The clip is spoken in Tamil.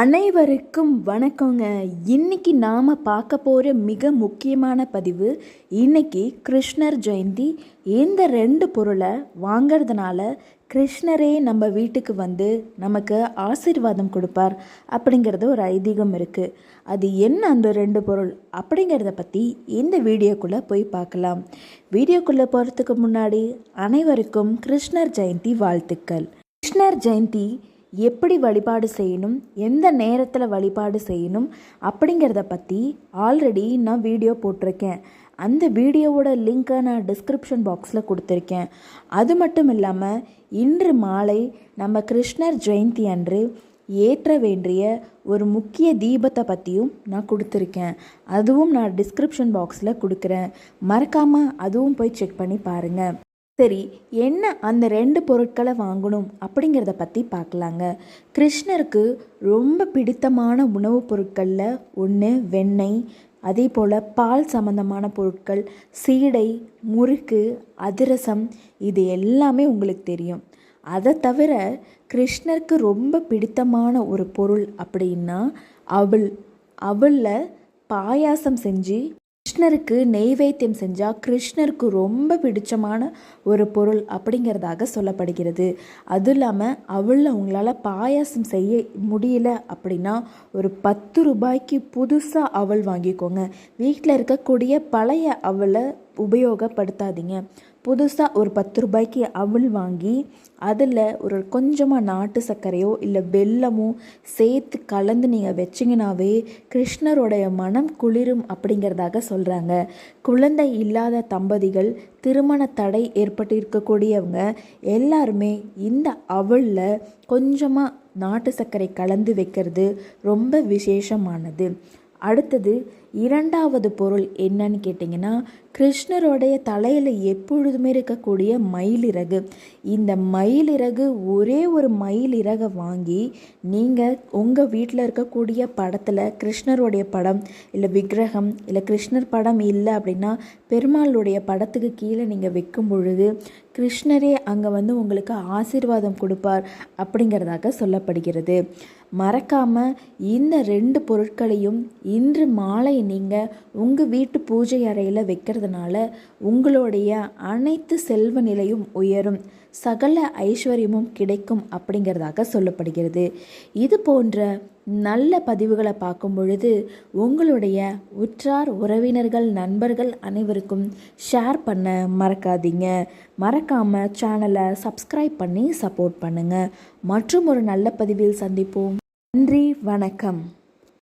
அனைவருக்கும் வணக்கங்க. இன்னைக்கு நாம் பார்க்க போகிற மிக முக்கியமான பதிவு இன்னைக்கு கிருஷ்ணர் ஜெயந்தி இந்த ரெண்டு பொருளை வாங்கிறதுனால கிருஷ்ணரே நம்ம வீட்டுக்கு வந்து நமக்கு ஆசீர்வாதம் கொடுப்பார் அப்படிங்கிறது ஒரு ஐதீகம் இருக்குது அது என்ன அந்த ரெண்டு பொருள் அப்படிங்கிறத பற்றி இந்த வீடியோக்குள்ளே போய் பார்க்கலாம். வீடியோக்குள்ளே போகிறதுக்கு முன்னாடி அனைவருக்கும் கிருஷ்ணர் ஜெயந்தி வாழ்த்துக்கள். கிருஷ்ணர் ஜெயந்தி எப்படி வழிபாடு செய்யணும் எந்த நேரத்தில் வழிபாடு செய்யணும் அப்படிங்கிறத பற்றி ஆல்ரெடி நான் வீடியோ போட்டிருக்கேன். அந்த வீடியோவோட லிங்க்கை நான் டிஸ்கிரிப்ஷன் பாக்ஸில் கொடுத்துருக்கேன். அது மட்டும் இல்லாமல் இன்று மாலை நம்ம கிருஷ்ணர் ஜெயந்தி அன்று ஏற்ற வேண்டிய ஒரு முக்கிய தீபத்தை பற்றியும் நான் கொடுத்துருக்கேன். அதுவும் நான் டிஸ்கிரிப்ஷன் பாக்ஸில் கொடுக்குறேன். மறக்காமல் அதுவும் போய் செக் பண்ணி பாருங்கள் சரி என்ன அந்த ரெண்டு பொருட்களை வாங்கணும் அப்படிங்கிறத பற்றி பார்க்கலாங்க கிருஷ்ணருக்கு ரொம்ப பிடித்தமான உணவுப் பொருட்களில் ஒன்று வெண்ணெய் அதே போல் பால் சம்மந்தமான பொருட்கள் சீடை முறுக்கு அதிரசம் இது எல்லாமே உங்களுக்கு தெரியும். அதை தவிர கிருஷ்ணருக்கு ரொம்ப பிடித்தமான ஒரு பொருள் அப்படின்னா அவள் அவளில் பாயாசம் செஞ்சு கிருஷ்ணருக்கு நெய்வேத்தியம் செஞ்சால் கிருஷ்ணருக்கு ரொம்ப பிடிச்சமான ஒரு பொருள் அப்படிங்கிறதாக சொல்லப்படுகிறது. அதுவும் இல்லாமல் அவளில் அவங்களால பாயாசம் செய்ய முடியல அப்படின்னா ஒரு பத்து ரூபாய்க்கு புதுசாக அவள் வாங்கிக்கோங்க. வீட்டில் இருக்கக்கூடிய பழைய அவளை உபயோகப்படுத்தாதீங்க. புதுசாக ஒரு பத்து ரூபாய்க்கு அவல் வாங்கி அதில் ஒரு கொஞ்சமாக நாட்டு சர்க்கரையோ இல்லை வெல்லமோ சேர்த்து கலந்து நீங்கள் வச்சிங்கனாவே கிருஷ்ணருடைய மனம் குளிரும் அப்படிங்கிறதாக சொல்கிறாங்க குழந்தை இல்லாத தம்பதிகள் திருமண தடை ஏற்பட்டு இருக்கக்கூடியவங்க எல்லாருமே இந்த அவலில் கொஞ்சமாக நாட்டு சர்க்கரை கலந்து வைக்கிறது ரொம்ப விசேஷமானது. அடுத்தது இரண்டாவது பொருள் என்னன்னு கேட்டிங்கன்னா கிருஷ்ணருடைய தலையில் எப்பொழுதுமே இருக்கக்கூடிய மயிலிறகு. இந்த மயிலிறகு ஒரே ஒரு மயிலிறகை வாங்கி நீங்கள் உங்கள் வீட்டில் இருக்கக்கூடிய படத்தில் கிருஷ்ணருடைய படம் இல்லை விக்கிரகம் இல்லை கிருஷ்ணர் படம் இல்லை அப்படின்னா பெருமாளுடைய படத்துக்கு கீழே நீங்கள் வைக்கும் பொழுது கிருஷ்ணரே அங்கே வந்து உங்களுக்கு ஆசீர்வாதம் கொடுப்பார் அப்படிங்கிறதாக சொல்லப்படுகிறது. மறக்காமல் இந்த ரெண்டு பொருட்களையும் இன்று மாலை நீங்கள் உங்கள் வீட்டு பூஜை அறையில் வைக்கிறதுனால உங்களுடைய அனைத்து செல்வ நிலையும் உயரும். சகல ஐஸ்வர்யமும் கிடைக்கும் அப்படிங்கிறதாக சொல்லப்படுகிறது. இது போன்ற நல்ல பதிவுகளை பார்க்கும் பொழுது உங்களுடைய உற்றார் உறவினர்கள் நண்பர்கள் அனைவருக்கும் ஷேர் பண்ண மறக்காதீங்க. மறக்காமல் சேனலை சப்ஸ்கிரைப் பண்ணி சப்போர்ட் பண்ணுங்கள் மற்றும் ஒரு நல்ல பதிவில் சந்திப்போம். நன்றி வணக்கம்.